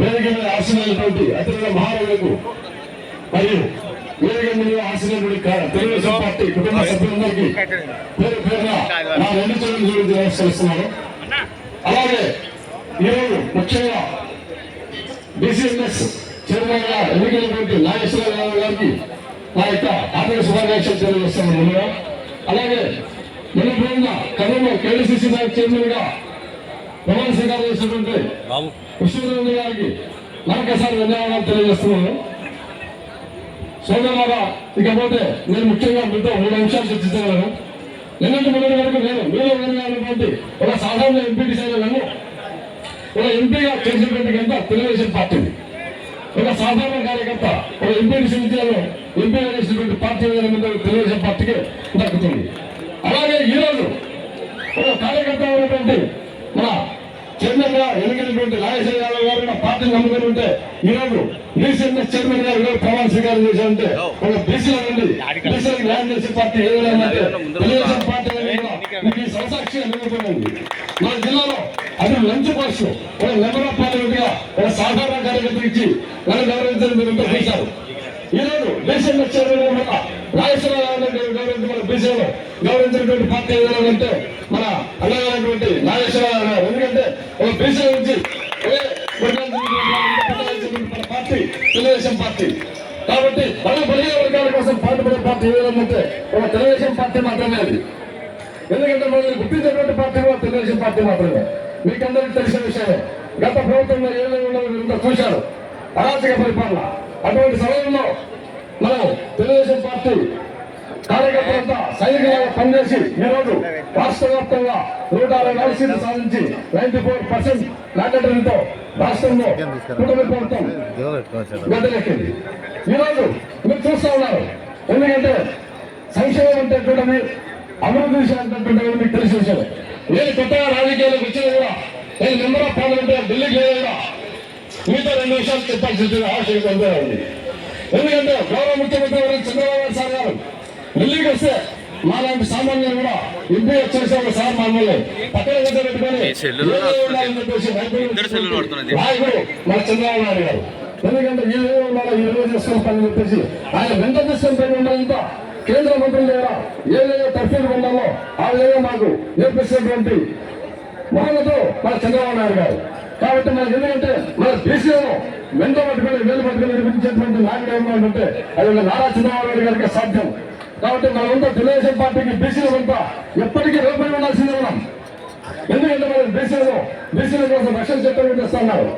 వేదిక మీద ఆశీర్వైనటువంటి అతిథుల మహారాజులకు మరియు వేదిక మీద ఆశీర్వైనటువంటి కా- తెలుగుదేశం పార్టీ కుటుంబ సభ్యులందరికీ పేరు పేరున నా రెండు చేతులు గురించి నమస్కరిస్తున్నాను. అలాగే ఈరోజు ముఖ్యంగా డిసిఎంఎస్ చైర్మన్గా ఎన్నికైనటువంటి నాగేశ్వరరావు గారికి నా యొక్క ఆర్థిక శుభాకాంక్షలు తెలియజేస్తాను. ముందుగా అలాగే నిన్న కర్నూలు కేడీసీసీ చైర్మన్గా ప్రమాణ స్వీకారం చేసినటువంటి కృష్ణదేవి గారికి మరొకసారి ధన్యవాదాలు తెలియజేస్తున్నాను. సోదరులారా ఇకపోతే నేను ముఖ్యంగా మీతో మూడు అంశాలు చర్చించగలను. నిన్నటి మొదటి వరకు నేను మీలో ఉన్నటువంటి ఒక సాధారణ ఎంపీ సైన్యాలను ఒక ఎంపీగా చేసినటువంటి గంట తెలుగుదేశం పార్టీని ఒక సాధారణ కార్యకర్త ఒక ఎంపీ విశ్వవిద్యాలయం ఎంపీగా చేసినటువంటి పార్టీ తెలుగుదేశం పార్టీకి దక్కుతుంది. అలాగే ఈరోజు ఒక కార్యకర్త ఉన్నటువంటి మన గా ఎన్నికైనటువంటి నాగేశ్వర యాదవ్ గారు నా పార్టీని నమ్ముకొని ఉంటే ఈరోజు రీసెంట్ చైర్మన్ గారు కూడా ప్రమాణ స్వీకారం చేశారంటే ఒక బీసీల నుండి బీసీలకు న్యాయం చేసే పార్టీ ఏదైనా అంటే తెలుగుదేశం పార్టీ సంసాక్షి కూడా మన జిల్లాలో అది లంచ్ పోస్ట్. ఒక మెంబర్ ఆఫ్ పార్లమెంట్గా ఒక సాధారణ కార్యకర్త ఇచ్చి నన్ను గౌరవించడం మీరు చేశారు. ఈరోజు రోజు దేశంలో చైర్మన్ మన రాజేశ్వరరావు గౌరవించిన బీసీలో గౌరవించినటువంటి పార్టీ ఏదైనా అంటే మన అన్నగారైనటువంటి నాగేశ్వరరావు ఒక నుంచి పార్టీ తెలుగుదేశం పార్టీ. కాబట్టి బల బలియ వర్గాల కోసం పాటుపడే పార్టీ ఏదంటే ఒక తెలుగుదేశం పార్టీ మాత్రమే అది. ఎందుకంటే మనల్ని గుర్తించేటువంటి పార్టీ కూడా తెలుగుదేశం పార్టీ మాత్రమే. మీకందరికీ తెలిసిన విషయమే గత ప్రభుత్వంలో ఏమేమి ఉన్నదో చూశారు. అరాచక పరిపాలన. అటువంటి సమయంలో మనం తెలుగుదేశం పార్టీ కార్యకర్తలంతా సైనికులుగా పనిచేసి ఈరోజు రాష్ట్ర వ్యాప్తంగా నూట అరవై నాలుగు సీట్లు సాధించి నైన్టీ ఫోర్ పర్సెంట్ మ్యాండేటరీతో రాష్ట్రంలో కుటుంబ ప్రభుత్వం గడ్డలెక్కింది ఈరోజు మీరు చూస్తూ ఉన్నారు. ఎందుకంటే సంక్షేమం అంటే చూడని అభివృద్ధి విషయాలు మీకు తెలిసి విషయం. నేను కొత్తగా రాజకీయాలకు వచ్చినా కూడా నేను మెంబర్ ఆఫ్ పార్లమెంట్ ఢిల్లీకి వెళ్ళి కూడా మీతో రెండు విషయాలు చెప్పాల్సిన ఆవశ్యకత ఎంతో ఉంది. ఎందుకంటే గౌరవ ముఖ్యమంత్రి చంద్రబాబు నాయుడు సార్ గారు ఢిల్లీకి వస్తే మాలాంటి సామాన్యులు కూడా ఎంపీ వచ్చేసే సార్ మమ్మల్ని పక్కన పెట్టుకొని సెల్లులు వాడుతున్నది. నాయకుడు మన చంద్రబాబు నాయుడు గారు. ఎందుకంటే ఈ రోజు ఉండాలి ఈ రోజు చేసుకుని పని చెప్పేసి ఆయన వెంట తీసుకుని పని ఉండాలంతా కేంద్ర మంత్రుల దగ్గర ఏదైతే తర్ఫీదు ఉండాలో ఆ విధంగా మాకు నేర్పిస్తున్నటువంటి మహమ్మతో మన చంద్రబాబు నాయుడు గారు. కాబట్టి మనకి ఎందుకంటే మన బీసీలో వెంట పట్టుకుని వేలు పట్టుకుని నిర్మించేటువంటి నాయకుడు ఏమంటే అది ఒక నారా చంద్రబాబు నాయుడు గారికి సాధ్యం. కాబట్టి మనమంతా తెలుగుదేశం పార్టీకి బీసీలు అంతా ఎప్పటికీ రూపాయి ఉండాల్సిందే మనం. ఎందుకంటే మనం బీసీలు బీసీల కోసం రక్షణ చట్టం చేస్తున్నారు